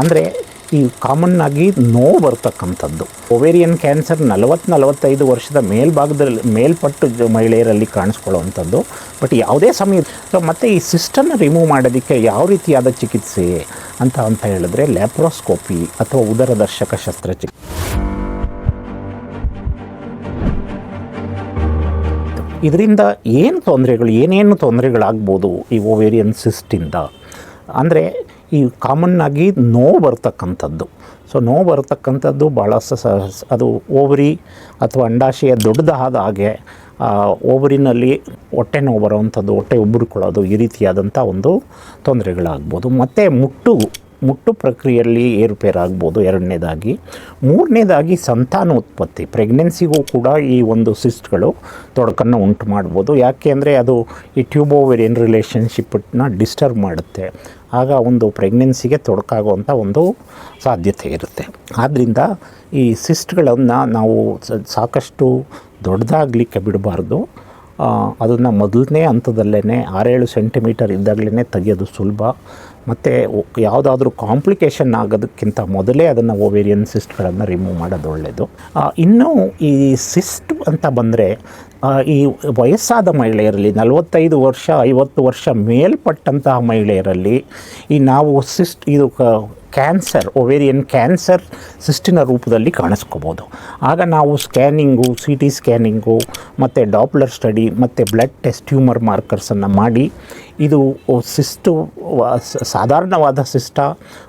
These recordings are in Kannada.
ಅಂದರೆ ಈ ಕಾಮನ್ ಆಗಿ ನೋವು ಬರ್ತಕ್ಕಂಥದ್ದು. ಒವೇರಿಯನ್ ಕ್ಯಾನ್ಸರ್ ನಲವತ್ತು ನಲವತ್ತೈದು ವರ್ಷದ ಮೇಲ್ಭಾಗದಲ್ಲಿ, ಮೇಲ್ಪಟ್ಟು ಮಹಿಳೆಯರಲ್ಲಿ ಕಾಣಿಸ್ಕೊಳ್ಳುವಂಥದ್ದು. ಬಟ್ ಯಾವುದೇ ಸಮಯ ಮತ್ತು ಈ ಸಿಸ್ಟನ್ನು ರಿಮೂವ್ ಮಾಡೋದಕ್ಕೆ ಯಾವ ರೀತಿಯಾದ ಚಿಕಿತ್ಸೆ ಅಂತ ಅಂತ ಹೇಳಿದ್ರೆ ಲ್ಯಾಪ್ರೋಸ್ಕೋಪಿ ಅಥವಾ ಉದರದರ್ಶಕ ಶಸ್ತ್ರಚಿಕಿತ್ಸೆ. ಇದರಿಂದ ಏನು ತೊಂದರೆಗಳು, ಏನೇನು ತೊಂದರೆಗಳಾಗ್ಬೋದು ಈ ಒವೇರಿಯನ್ ಸಿಸ್ಟಿಂದ ಅಂದರೆ ಈ ಕಾಮನ್ನಾಗಿ ನೋವು ಬರ್ತಕ್ಕಂಥದ್ದು. ಸೊ ನೋವು ಬರ್ತಕ್ಕಂಥದ್ದು ಭಾಳ ಸ ಅದು ಓವರಿ ಅಥವಾ ಅಂಡಾಶಯ ದೊಡ್ಡದಾದ ಹಾಗೆ ಓವರಿನಲ್ಲಿ ಹೊಟ್ಟೆ ನೋವು ಬರೋವಂಥದ್ದು, ಹೊಟ್ಟೆ ಉಬ್ಬರ್ಕೊಳ್ಳೋದು ಈ ರೀತಿಯಾದಂಥ ಒಂದು ತೊಂದರೆಗಳಾಗ್ಬೋದು. ಮತ್ತು ಮುಟ್ಟು ಮುಟ್ಟು ಪ್ರಕ್ರಿಯೆಯಲ್ಲಿ ಏರುಪೇರಾಗ್ಬೋದು. ಎರಡನೇದಾಗಿ, ಮೂರನೇದಾಗಿ ಸಂತಾನೋತ್ಪತ್ತಿ. ಪ್ರೆಗ್ನೆನ್ಸಿಗೂ ಕೂಡ ಈ ಒಂದು ಸಿಸ್ಟ್ಗಳು ತೊಡಕನ್ನು ಉಂಟು ಮಾಡ್ಬೋದು. ಯಾಕೆ ಅಂದರೆ ಅದು ಈ ಟ್ಯೂಬೋವೆರಿಯನ್ ರಿಲೇಷನ್ಶಿಪ್ನ ಡಿಸ್ಟರ್ಬ್ ಮಾಡುತ್ತೆ. ಆಗ ಒಂದು ಪ್ರೆಗ್ನೆನ್ಸಿಗೆ ತೊಡಕಾಗುವಂಥ ಒಂದು ಸಾಧ್ಯತೆ ಇರುತ್ತೆ. ಆದ್ದರಿಂದ ಈ ಸಿಸ್ಟ್ಗಳನ್ನು ನಾವು ಸಾಕಷ್ಟು ದೊಡ್ಡದಾಗಲಿಕ್ಕೆ ಬಿಡಬಾರ್ದು. ಅದನ್ನು ಮೊದಲನೇ ಹಂತದಲ್ಲೇ ಆರೇಳು ಸೆಂಟಿಮೀಟರ್ ಇದ್ದಾಗಲೇ ತೆಗೆಯೋದು ಸುಲಭ. ಮತ್ತು ಯಾವುದಾದ್ರೂ ಕಾಂಪ್ಲಿಕೇಶನ್ ಆಗೋದಕ್ಕಿಂತ ಮೊದಲೇ ಅದನ್ನು ಓವೇರಿಯನ್ ಸಿಸ್ಟ್ಗಳನ್ನು ರಿಮೂವ್ ಮಾಡೋದು ಒಳ್ಳೆಯದು ಇನ್ನೂ ಈ ಸಿಸ್ಟ್ ಅಂತ ಬಂದರೆ ಈ ವಯಸ್ಸಾದ ಮಹಿಳೆಯರಲ್ಲಿ, ನಲವತ್ತೈದು ವರ್ಷ, ಐವತ್ತು ವರ್ಷ ಮೇಲ್ಪಟ್ಟಂತಹ ಮಹಿಳೆಯರಲ್ಲಿ ಈ ನಾವು ಸಿಸ್ಟ್, ಇದು ಕ್ಯಾನ್ಸರ್ ಒವೇರಿಯನ್ ಕ್ಯಾನ್ಸರ್ ಸಿಸ್ಟಿನ ರೂಪದಲ್ಲಿ ಕಾಣಿಸ್ಕೋಬೋದು. ಆಗ ನಾವು ಸ್ಕ್ಯಾನಿಂಗು ಸಿ ಟಿ ಸ್ಕ್ಯಾನಿಂಗು ಮತ್ತು ಡಾಪ್ಲರ್ ಸ್ಟಡಿ ಮತ್ತು ಬ್ಲಡ್ ಟೆಸ್ಟ್ ಟ್ಯೂಮರ್ ಮಾರ್ಕರ್ಸನ್ನು ಮಾಡಿ ಇದು ಸಿಸ್ಟು ಸಾಧಾರಣವಾದ ಸಿಸ್ಟ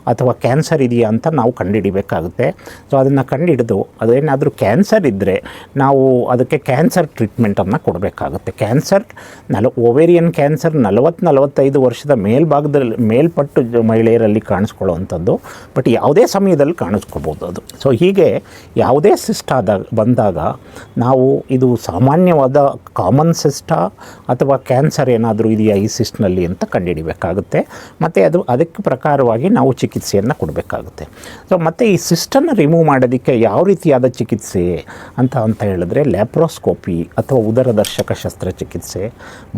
ಅಥವಾ ಕ್ಯಾನ್ಸರ್ ಇದೆಯಾ ಅಂತ ನಾವು ಕಂಡುಹಿಡಿಬೇಕಾಗುತ್ತೆ. ಸೊ, ಅದನ್ನು ಕಂಡುಹಿಡಿದು ಅದೇನಾದರೂ ಕ್ಯಾನ್ಸರ್ ಇದ್ದರೆ ನಾವು ಅದಕ್ಕೆ ಕ್ಯಾನ್ಸರ್ ಟ್ರೀಟ್ಮೆಂಟನ್ನು ಕೊಡಬೇಕಾಗುತ್ತೆ. ಕ್ಯಾನ್ಸರ್ ನಲ, ಓವೇರಿಯನ್ ಕ್ಯಾನ್ಸರ್ ನಲವತ್ತು ನಲವತ್ತೈದು ವರ್ಷದ ಮೇಲ್ಭಾಗದಲ್ಲಿ, ಮೇಲ್ಪಟ್ಟು ಮಹಿಳೆಯರಲ್ಲಿ ಕಾಣಿಸ್ಕೊಳ್ಳುವಂಥದ್ದು, ಬಟ್ ಯಾವುದೇ ಸಮಯದಲ್ಲಿ ಕಾಣಿಸ್ಕೋಬೋದು ಅದು. ಸೊ, ಹೀಗೆ ಯಾವುದೇ ಸಿಸ್ಟ ಆದಾಗ ಬಂದಾಗ ನಾವು ಇದು ಸಾಮಾನ್ಯವಾದ ಕಾಮನ್ ಸಿಸ್ಟ ಅಥವಾ ಕ್ಯಾನ್ಸರ್ ಏನಾದರೂ ಇದೆಯಾ ಈ ಸಿಸ್ಟ್ನಲ್ಲಿ ಅಂತ ಕಂಡುಹಿಡಿಬೇಕಾಗುತ್ತೆ. ಮತ್ತು ಅದು ಅದಕ್ಕೆ ಪ್ರಕಾರವಾಗಿ ನಾವು ಚಿಕಿತ್ಸೆಯನ್ನು ಕೊಡಬೇಕಾಗುತ್ತೆ. ಸೊ ಮತ್ತು ಈ ಸಿಸ್ಟನ್ನು ರಿಮೂವ್ ಮಾಡೋದಕ್ಕೆ ಯಾವ ರೀತಿಯಾದ ಚಿಕಿತ್ಸೆ ಅಂತ ಅಂತ ಹೇಳಿದ್ರೆ ಲ್ಯಾಪ್ರೋಸ್ಕೋಪಿ ಅಥವಾ ಉದರದರ್ಶಕ ಶಸ್ತ್ರಚಿಕಿತ್ಸೆ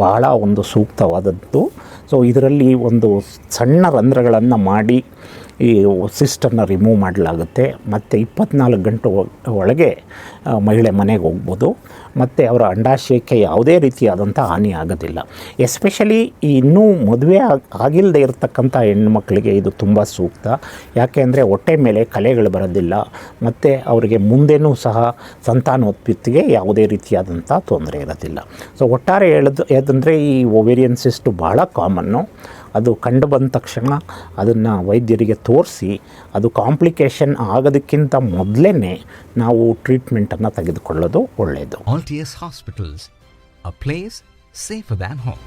ಬಹಳ ಒಂದು ಸೂಕ್ತವಾದದ್ದು. ಸೊ ಇದರಲ್ಲಿ ಒಂದು ಸಣ್ಣ ರಂಧ್ರಗಳನ್ನು ಮಾಡಿ ಈ ಸಿಸ್ಟರ್ನ ರಿಮೂವ್ ಮಾಡಲಾಗುತ್ತೆ. ಮತ್ತು ಇಪ್ಪತ್ನಾಲ್ಕು ಗಂಟೆ ಒಳಗೆ ಮಹಿಳೆ ಮನೆಗೆ ಹೋಗ್ಬೋದು. ಮತ್ತು ಅವರ ಅಂಡಾಶಯಕ್ಕೆ ಯಾವುದೇ ರೀತಿಯಾದಂಥ ಹಾನಿ ಆಗೋದಿಲ್ಲ. ಎಸ್ಪೆಷಲಿ ಇನ್ನೂ ಮದುವೆ ಆಗಿಲ್ಲದೆ ಇರತಕ್ಕಂಥ ಹೆಣ್ಮಕ್ಳಿಗೆ ಇದು ತುಂಬ ಸೂಕ್ತ. ಯಾಕೆ ಅಂದರೆ ಹೊಟ್ಟೆ ಮೇಲೆ ಕಲೆಗಳು ಬರೋದಿಲ್ಲ. ಮತ್ತು ಅವರಿಗೆ ಮುಂದೆನೂ ಸಹ ಸಂತಾನೋತ್ಪತ್ತಿಗೆ ಯಾವುದೇ ರೀತಿಯಾದಂಥ ತೊಂದರೆ ಇರೋದಿಲ್ಲ. ಸೊ, ಒಟ್ಟಾರೆ ಹೇಳೋದು ಯಾಕಂದರೆ ಈ ಓವೇರಿಯನ್ ಸಿಸ್ಟು ಭಾಳ ಕಾಮನ್ನು. ಅದು ಕಂಡು ಬಂದ ತಕ್ಷಣ ಅದನ್ನು ವೈದ್ಯರಿಗೆ ತೋರಿಸಿ ಅದು ಕಾಂಪ್ಲಿಕೇಶನ್ ಆಗೋದಕ್ಕಿಂತ ಮೊದಲೇ ನಾವು ಟ್ರೀಟ್ಮೆಂಟನ್ನು ತೆಗೆದುಕೊಳ್ಳೋದು ಒಳ್ಳೆಯದು Altius hospitals a place safe than home.